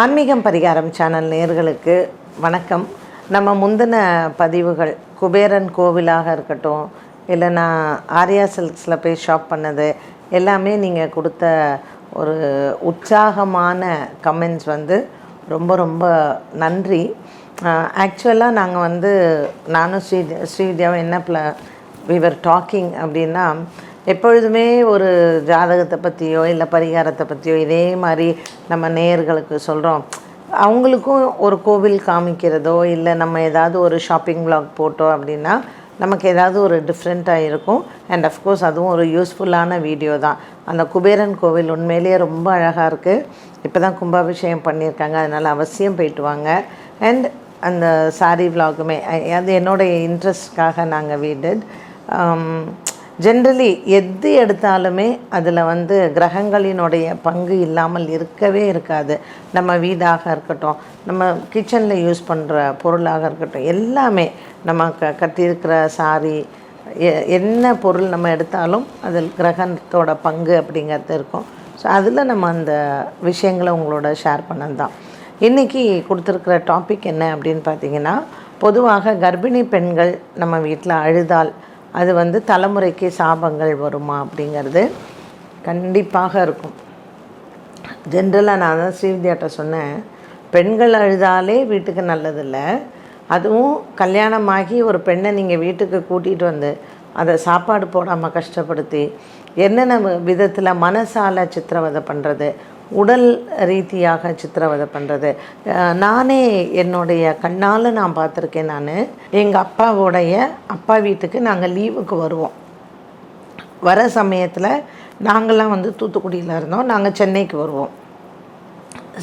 ஆன்மீகம் பரிகாரம் சேனல் நேர்களுக்கு வணக்கம். நம்ம முந்தின பதிவுகள் குபேரன் கோவிலாக இருக்கட்டும் இல்லைன்னா ஆர்யா சில்க்ஸில் போய் ஷாப் பண்ணது எல்லாமே நீங்கள் கொடுத்த ஒரு உற்சாகமான கமெண்ட்ஸ் வந்து ரொம்ப ரொம்ப நன்றி. ஆக்சுவலாக நாங்கள் வந்து நானும் ஸ்ரீ ஸ்ரீவித்யாவும் என்ன ப்ள விவர் டாக்கிங் அப்படின்னா எப்பொழுதுமே ஒரு ஜாதகத்தை பற்றியோ இல்லை பரிகாரத்தை பற்றியோ இதே மாதிரி நம்ம நேயர்களுக்கு சொல்கிறோம் அவங்களுக்கும் ஒரு கோவில் காமிக்கிறதோ இல்லை நம்ம ஏதாவது ஒரு ஷாப்பிங் பிளாக் போட்டோம் அப்படின்னா நமக்கு ஏதாவது ஒரு டிஃப்ரெண்ட்டாக இருக்கும். அண்ட் அஃப்கோர்ஸ் அதுவும் ஒரு யூஸ்ஃபுல்லான வீடியோ தான். அந்த குபேரன் கோவில் உண்மையிலேயே ரொம்ப அழகாக இருக்குது இப்போ தான் கும்பாபிஷேகம் பண்ணியிருக்காங்க. அதனால் அவசியம் போயிட்டு வாங்க. அண்ட் அந்த சாரி விலாகுமே அது என்னோடைய இன்ட்ரெஸ்ட்காக நாங்கள் வீடட் ஜென்ரலி எது எடுத்தாலுமே அதில் வந்து கிரகங்களினுடைய பங்கு இல்லாமல் இருக்கவே இருக்காது. நம்ம வீடாக இருக்கட்டும் நம்ம கிச்சனில் யூஸ் பண்ணுற பொருளாக இருக்கட்டும் எல்லாமே நம்ம க கட்டியிருக்கிற சாரி எ- என்ன பொருள் நம்ம எடுத்தாலும் அதில் கிரகத்தோட பங்கு அப்படிங்கிறது இருக்கும். ஸோ அதில் நம்ம அந்த விஷயங்களை உங்களோட ஷேர் பண்ணது தான் இன்றைக்கி கொடுத்துருக்குற டாபிக் என்ன அப்படின்னு பார்த்தீங்கன்னா பொதுவாக கர்ப்பிணி பெண்கள் நம்ம வீட்டில் அழுதால் அது வந்து தலைமுறைக்கு சாபங்கள் வருமா அப்படிங்கிறது கண்டிப்பாக இருக்கும். ஜென்ரலாக நான் தான் ஸ்ரீவித்யாட்ட சொன்னேன். பெண்கள் அழுதாலே வீட்டுக்கு நல்லதில்லை. அதுவும் கல்யாணமாகி ஒரு பெண்ணை நீங்கள் வீட்டுக்கு கூட்டிகிட்டு வந்து அதை சாப்பாடு போடாமல் கஷ்டப்படுத்தி என்னென்ன விதத்தில் மனசால சித்திரவதை பண்ணுறது உடல் ரீதியாக சித்திரவதை பண்ணுறது நானே என்னுடைய கண்ணால் நான் பார்த்துருக்கேன் நான். எங்கள் அப்பாவோடைய அப்பா வீட்டுக்கு நாங்கள் லீவுக்கு வருவோம். வர சமயத்தில் நாங்கள்லாம் வந்து தூத்துக்குடியில் இருந்தோம். நாங்கள் சென்னைக்கு வருவோம்.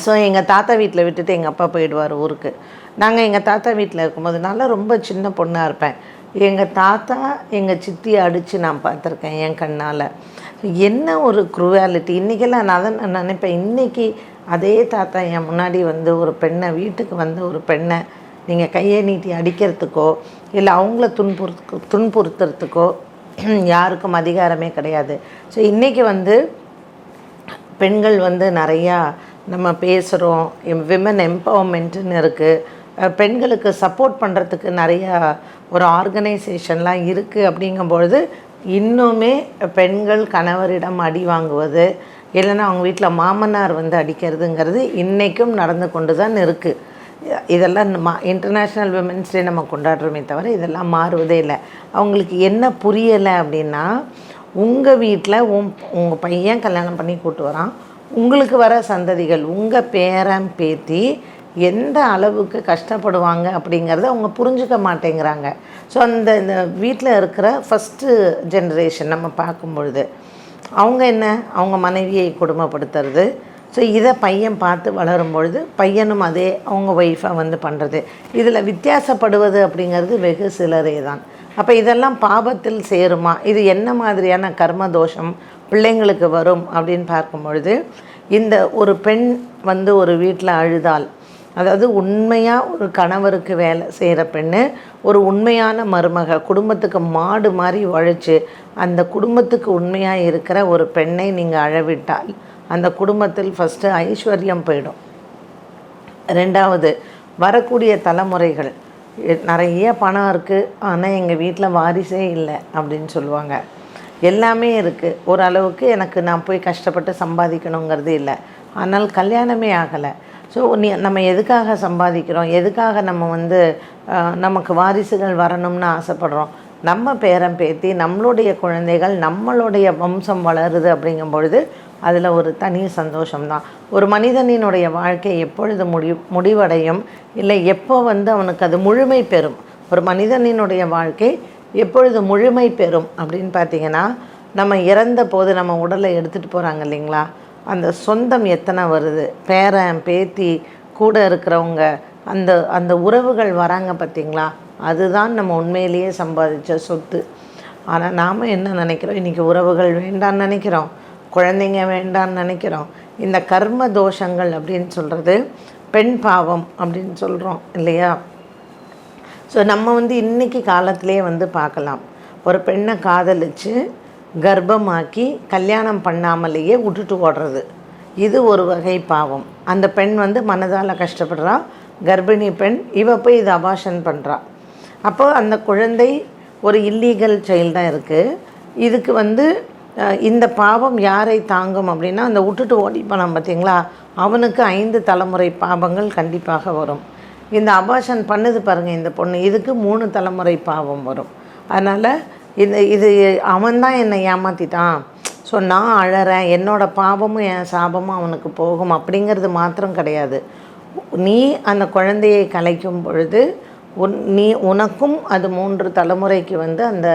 ஸோ எங்கள் தாத்தா வீட்டில் விட்டுட்டு எங்கள் அப்பா போயிடுவார் ஊருக்கு. நாங்கள் எங்கள் தாத்தா வீட்டில் இருக்கும்போதுனால ரொம்ப சின்ன பொண்ணாக இருப்பேன். எங்கள் தாத்தா எங்கள் சித்தியை அடித்து நான் பார்த்துருக்கேன் என் கண்ணால். என்ன ஒரு குரூவாலிட்டி இன்றைக்கெல்லாம் நான் தான் நான் நினைப்பேன் இன்றைக்கி அதே தாத்தா என் முன்னாடி வந்து ஒரு பெண்ணை வீட்டுக்கு வந்து ஒரு பெண்ணை நீங்கள் கையை நீட்டி அடிக்கிறதுக்கோ இல்லை அவங்கள துன்புறுத்து துன்புறுத்துறதுக்கோ யாருக்கும் அதிகாரமே கிடையாது. ஸோ இன்றைக்கி வந்து பெண்கள் வந்து நிறையா நம்ம பேசுகிறோம் விமன் எம்பவர்மெண்ட்டுன்னு இருக்குது பெண்களுக்கு சப்போர்ட் பண்ணுறதுக்கு நிறையா ஒரு ஆர்கனைசேஷன்லாம் இருக்குது அப்படிங்கும்பொழுது இன்னுமே பெண்கள் கணவரிடம் அடி வாங்குவது இல்லைன்னா அவங்க வீட்டில் மாமனார் வந்து அடிக்கிறதுங்கிறது இன்றைக்கும் நடந்து கொண்டு தான் இருக்குது இதெல்லாம் மா இன்டர்நேஷ்னல் விமென்ஸ் டே நம்ம கொண்டாடுறோமே தவிர இதெல்லாம் மாறுவதே இல்லை. அவங்களுக்கு என்ன புரியலை அப்படின்னா உங்கள் வீட்டில் உன் உங்கள் பையன் கல்யாணம் பண்ணி கூட்டு வரான். உங்களுக்கு வர சந்ததிகள் உங்கள் பேரன் பேத்தி எந்த அளவுக்கு கஷ்டப்படுவாங்க அப்படிங்கிறத அவங்க புரிஞ்சுக்க மாட்டேங்கிறாங்க. ஸோ அந்த இந்த வீட்டில் இருக்கிற ஃபஸ்ட்டு ஜென்ரேஷன் நம்ம பார்க்கும் பொழுது அவங்க என்ன? அவங்க மனைவியை கொடுமைப்படுத்துறது. ஸோ இதை பையன் பார்த்து வளரும் பொழுது பையனும் அதே அவங்க ஒய்ஃபாக வந்து பண்ணுறது இதில் வித்தியாசப்படுவது அப்படிங்கிறது வெகு சிலரே தான் அப்போ இதெல்லாம் பாபத்தில் சேருமா? இது என்ன மாதிரியான கர்ம தோஷம் பிள்ளைங்களுக்கு வரும் அப்படின்னு பார்க்கும் பொழுது இந்த ஒரு பெண் வந்து ஒரு வீட்டில் அழுதால் அதாவது உண்மையாக ஒரு கணவருக்கு வேலை செய்கிற பெண்ணு ஒரு உண்மையான மருமக குடும்பத்துக்கு மாடு மாதிரி உழைச்சி அந்த குடும்பத்துக்கு உண்மையாக இருக்கிற ஒரு பெண்ணை நீங்கள் அழவிட்டால் அந்த குடும்பத்தில் ஃபஸ்ட்டு ஐஸ்வர்யம் போயிடும். ரெண்டாவது வரக்கூடிய தலைமுறைகள் நிறைய பணம் இருக்குது ஆனால் எங்கள் வீட்டில் வாரிசே இல்லை அப்படின்னு சொல்லுவாங்க. எல்லாமே இருக்குது ஓரளவுக்கு எனக்கு நான் போய் கஷ்டப்பட்டு சம்பாதிக்கணுங்கிறது இல்லை. ஆனால் கல்யாணமே ஆகலை. ஸோ நீ நம்ம எதுக்காக சம்பாதிக்கிறோம்? எதுக்காக நம்ம வந்து நமக்கு வாரிசுகள் வரணும்னு ஆசைப்படுறோம்? நம்ம பேரன் பேத்தி நம்மளுடைய குழந்தைகள் நம்மளுடைய வம்சம் வளருது அப்படிங்கும் பொழுது அதில் ஒரு தனி சந்தோஷம்தான். ஒரு மனிதனினுடைய வாழ்க்கை எப்பொழுது முடி முடிவடையும்? இல்லை எப்போ வந்து அவனுக்கு அது முழுமை பெறும்? ஒரு மனிதனினுடைய வாழ்க்கை எப்பொழுது முழுமை பெறும் அப்படின்னு பார்த்தீங்கன்னா நம்ம இறந்த போது நம்ம உடலை எடுத்துகிட்டு போகிறாங்க இல்லைங்களா? அந்த சொந்தம் எத்தனை வருது? பேரன் பேத்தி கூட இருக்கிறவங்க அந்த அந்த உறவுகள் வராங்க பார்த்தீங்களா? அதுதான் நம்ம உண்மையிலேயே சம்பாதிச்ச சொத்து. ஆனால் நாம் என்ன நினைக்கிறோம்? இன்றைக்கி உறவுகள் வேண்டான்னு நினைக்கிறோம். குழந்தைங்க வேண்டான்னு நினைக்கிறோம். இந்த கர்ம தோஷங்கள் அப்படின்னு சொல்கிறது பெண் பாவம் அப்படின்னு சொல்கிறோம் இல்லையா? ஸோ நம்ம வந்து இன்றைக்கி காலத்திலே வந்து பார்க்கலாம். ஒரு பெண்ணை காதலிச்சு கர்ப்பமாக்கி கல்யாணம் பண்ணாமலேயே விட்டுட்டு ஓடுறது. இது ஒரு வகை பாவம். அந்த பெண் வந்து மனதால் கஷ்டப்படுறா. கர்ப்பிணி பெண் இவ போய் இது அபாஷன் பண்ணுறா அப்போ அந்த குழந்தை ஒரு இல்லீகல் சைல்டாக இருக்குது இதுக்கு வந்து இந்த பாவம் யாரை தாங்கும் அப்படின்னா அந்த விட்டுட்டு ஓடி போனோம் பார்த்தீங்களா அவனுக்கு ஐந்து தலைமுறை பாவங்கள் கண்டிப்பாக வரும். இந்த அபாஷன் பண்ணுது பாருங்கள் இந்த பொண்ணு. இதுக்கு மூணு தலைமுறை பாவம் வரும். அதனால் இது இது அவன்தான் என்னை ஏமாற்றிட்டான் ஸோ நான் அழறேன். என்னோட பாவமும் என் சாபமும் அவனுக்கு போகும் அப்படிங்கிறது மாத்திரம் கிடையாது. நீ அந்த குழந்தையை கலைக்கும் பொழுது உன் நீ உனக்கும் அது மூன்று தலைமுறைக்கு வந்து அந்த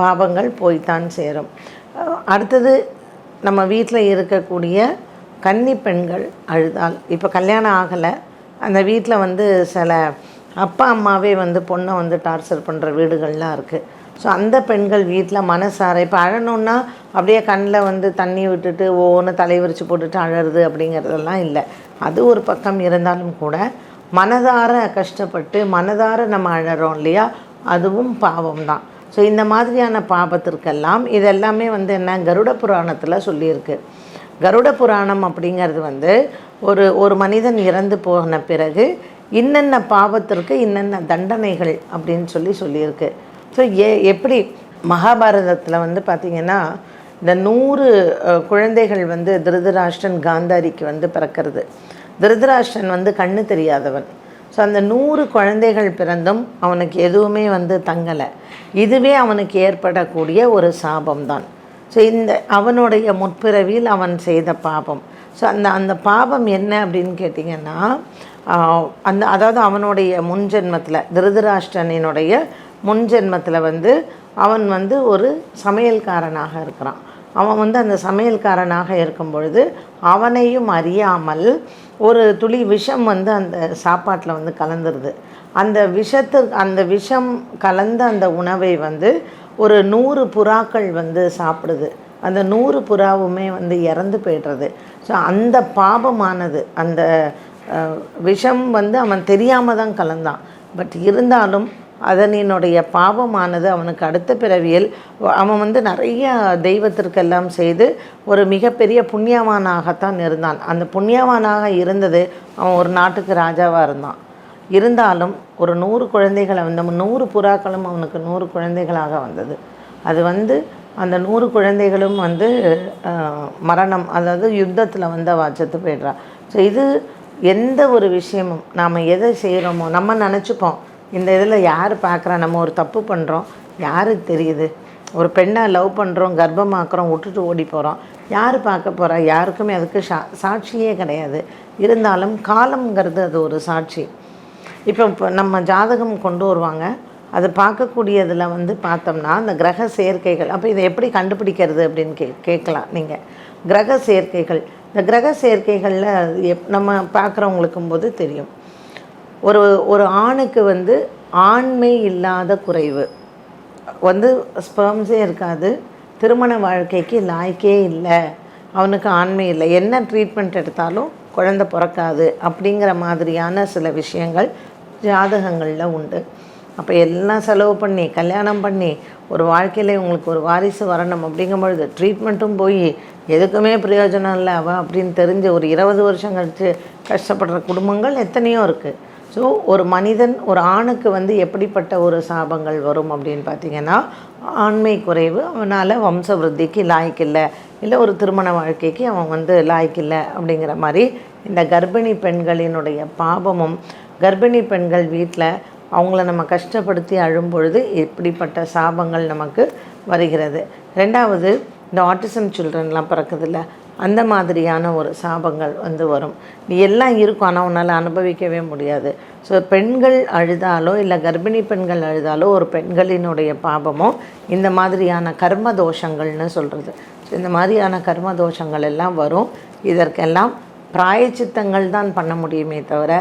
பாவங்கள் போய்த்தான் சேரும். அடுத்தது நம்ம வீட்டில் இருக்கக்கூடிய கன்னி பெண்கள் அழுதால் இப்போ கல்யாணம் ஆகலை. அந்த வீட்டில் வந்து சில அப்பா அம்மாவே வந்து பொண்ணை வந்து டார்ச்சர் பண்ணுற வீடுகள்லாம் இருக்குது ஸோ அந்த பெண்கள் வீட்டில் மனசார இப்போ அழணுன்னா அப்படியே கண்ணில் வந்து தண்ணி விட்டுட்டு ஒவ்வொன்று தலை விரித்து போட்டுட்டு அழறது அப்படிங்கிறதெல்லாம் இல்லை. அது ஒரு பக்கம் இருந்தாலும் கூட மனதார கஷ்டப்பட்டு மனதார நம்ம அழறோம் இல்லையா? அதுவும் பாவம் தான் ஸோ இந்த மாதிரியான பாபத்திற்கெல்லாம் இதெல்லாமே வந்து என்ன? கருட புராணத்தில் சொல்லியிருக்கு. கருட புராணம் அப்படிங்கிறது வந்து ஒரு ஒரு மனிதன் இறந்து போன பிறகு இன்னென்ன பாவத்திற்கு இன்னென்ன தண்டனைகள் அப்படின்னு சொல்லி சொல்லியிருக்கு. ஸோ ஏ எப்படி மகாபாரதத்தில் வந்து பார்த்திங்கன்னா இந்த நூறு குழந்தைகள் வந்து திருதராஷ்டன் காந்தாரிக்கு வந்து பிறக்கிறது. திருதராஷ்டன் வந்து கண்ணு தெரியாதவன். ஸோ அந்த நூறு குழந்தைகள் பிறந்தும் அவனுக்கு எதுவுமே வந்து தங்கலை. இதுவே அவனுக்கு ஏற்படக்கூடிய ஒரு சாபம்தான். ஸோ இந்த அவனுடைய முற்பிறவியில் அவன் செய்த பாபம். ஸோ அந்த அந்த பாபம் என்ன அப்படின்னு கேட்டிங்கன்னா அந்த அதாவது அவனுடைய முன்ஜென்மத்தில் முன்ஜென்மத்தில் வந்து அவன் வந்து ஒரு சமையல்காரனாக இருக்கிறான். அவன் வந்து அந்த சமையல்காரனாக இருக்கும் பொழுது அவனையும் அறியாமல் ஒரு துளி விஷம் வந்து அந்த சாப்பாட்டில் வந்து கலந்துருது. அந்த விஷத்து அந்த விஷம் கலந்த அந்த உணவை வந்து ஒரு நூறு புறாக்கள் வந்து சாப்பிடுது. அந்த நூறு புறாவுமே வந்து இறந்து போய்டுறது. ஸோ அந்த பாபமானது அந்த விஷம் வந்து அவன் தெரியாமல் தான் கலந்தான். பட் இருந்தாலும் அதனினுடைய பாவமானது அவனுக்கு அடுத்த பிறவியில் அவன் வந்து நிறைய தெய்வத்திற்கெல்லாம் செய்து ஒரு மிகப்பெரிய புண்ணியவானாகத்தான் இருந்தான். அந்த புண்ணியவானாக இருந்தது அவன் ஒரு நாட்டுக்கு ராஜாவாக இருந்தான். இருந்தாலும் ஒரு நூறு குழந்தைகளை வந்து நூறு புறாக்களும் அவனுக்கு நூறு குழந்தைகளாக வந்தது. அது வந்து அந்த நூறு குழந்தைகளும் வந்து மரணம் அதாவது யுத்தத்தில் வந்து அவள் செத்து போயிடுறா. ஸோ இது எந்த ஒரு விஷயமும் நாம் எதை செய்கிறோமோ நம்ம நினச்சிப்போம். இந்த இதில் யார் பார்க்குறா? நம்ம ஒரு தப்பு பண்ணுறோம் யாருக்கு தெரியுது? ஒரு பெண்ணை லவ் பண்ணுறோம் கர்ப்பமாக்குறோம் விட்டுட்டு ஓடி போகிறோம் யார் பார்க்க போகிறா யாருக்குமே அதுக்கு சா சாட்சியே கிடையாது. இருந்தாலும் காலம்ங்கிறது அது ஒரு சாட்சி. இப்போ இப்போ நம்ம ஜாதகம் கொண்டு வருவாங்க. அது பார்க்கக்கூடியதில் வந்து பார்த்தோம்னா அந்த கிரக சேர்க்கைகள் அப்போ இதை எப்படி கண்டுபிடிக்கிறது அப்படின்னு கே கேட்கலாம் நீங்கள் கிரக சேர்க்கைகள். இந்த கிரக சேர்க்கைகளில் எப் நம்ம பார்க்குறவங்களுக்கும் போது தெரியும். ஒரு ஒரு ஆணுக்கு வந்து ஆண்மை இல்லாத குறைவு. வந்து ஸ்பெர்ம்ஸே இருக்காது. திருமண வாழ்க்கைக்கு லாய்க்கே இல்லை. அவனுக்கு ஆண்மை இல்லை. என்ன ட்ரீட்மெண்ட் எடுத்தாலும் குழந்தை பிறக்காது அப்படிங்கிற மாதிரியான சில விஷயங்கள் ஜாதகங்களில் உண்டு. அப்போ எல்லாம் செலவு பண்ணி கல்யாணம் பண்ணி ஒரு வாழ்க்கையில் உங்களுக்கு ஒரு வாரிசு வரணும் அப்படிங்கும் பொழுது ட்ரீட்மெண்ட்டும் போய் எதுக்குமே பிரயோஜனம் இல்லை அவ அப்படின்னு தெரிஞ்சு ஒரு இருபது வருஷம் கழித்து கஷ்டப்படுற குடும்பங்கள் எத்தனையோ இருக்குது ஸோ ஒரு மனிதன் ஒரு ஆணுக்கு வந்து எப்படிப்பட்ட ஒரு சாபங்கள் வரும் அப்படின்னு பார்த்தீங்கன்னா ஆண்மை குறைவு அவனால் வம்ச விருத்திக்கு லாய்க்கில்லை இல்லை ஒரு திருமண வாழ்க்கைக்கு அவன் வந்து லாய்க்கில்லை அப்படிங்கிற மாதிரி இந்த கர்ப்பிணி பெண்களினுடைய பாபமும் கர்ப்பிணி பெண்கள் வீட்டில் அவங்கள நம்ம கஷ்டப்படுத்தி அழும்பொழுது இப்படிப்பட்ட சாபங்கள் நமக்கு வருகிறது. ரெண்டாவது இந்த ஆட்டிசம் சில்ட்ரன்லாம் பிறக்குதுல்ல அந்த மாதிரியான ஒரு சாபங்கள் வந்து வரும். நீ எல்லாம் இருக்கும் ஆனால் உன்னால் அனுபவிக்கவே முடியாது. ஸோ பெண்கள் அழுதாலோ இல்லை கர்ப்பிணி பெண்கள் அழுதாலோ ஒரு பெண்களினுடைய பாபமோ இந்த மாதிரியான கர்ம தோஷங்கள்னு சொல்கிறது ஸோ இந்த மாதிரியான கர்ம தோஷங்கள் எல்லாம் வரும். இதற்கெல்லாம் பிராயச்சித்தங்கள் தான் பண்ண முடியுமே தவிர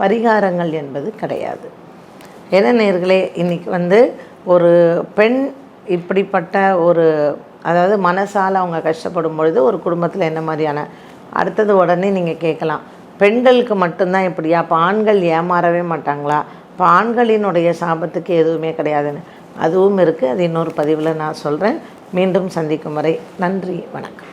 பரிகாரங்கள் என்பது கிடையாது. என்ன நேர்களே இன்றைக்கி வந்து ஒரு பெண் இப்படிப்பட்ட ஒரு அதாவது மனசால் அவங்க கஷ்டப்படும் பொழுது ஒரு குடும்பத்தில் என்ன மாதிரியான அடுத்தது உடனே நீங்கள் கேட்கலாம். பெண்களுக்கு மட்டும்தான் இப்படியா? அப்போ ஆண்கள் ஏமாறவே மாட்டாங்களா? இப்போ ஆண்களினுடைய சாபத்துக்கு எதுவுமே கிடையாதுன்னு. அதுவும் இருக்குது அது இன்னொரு பதிவில் நான் சொல்கிறேன் மீண்டும் சந்திக்கும் வரை நன்றி வணக்கம்.